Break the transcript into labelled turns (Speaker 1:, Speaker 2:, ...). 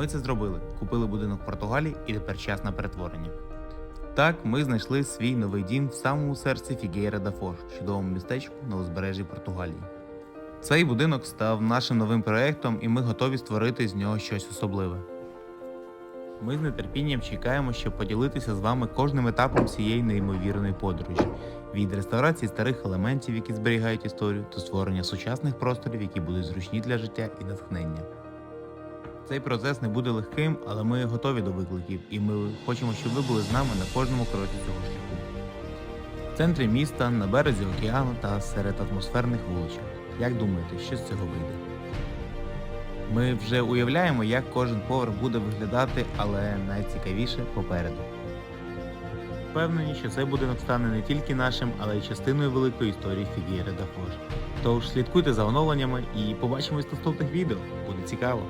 Speaker 1: Ми це зробили. Купили будинок в Португалії і тепер час на перетворення. Так, ми знайшли свій новий дім в самому серці Фігейра да Фор, чудовому містечку на узбережжі Португалії. Цей будинок став нашим новим проєктом, і ми готові створити з нього щось особливе. Ми з нетерпінням чекаємо, щоб поділитися з вами кожним етапом цієї неймовірної подорожі від реставрації старих елементів, які зберігають історію, до створення сучасних просторів, які будуть зручні для життя і натхнення. Цей процес не буде легким, але ми готові до викликів, і ми хочемо, щоб ви були з нами на кожному кроці цього шляху. В центрі міста, на березі океану та серед атмосферних вуличок. Як думаєте, що з цього вийде? Ми вже уявляємо, як кожен поверх буде виглядати, але найцікавіше попереду. Впевнені, що цей будинок стане не тільки нашим, але й частиною великої історії Фігєри да Фож. Тож слідкуйте за оновленнями і побачимось в наступних відео. Буде цікаво!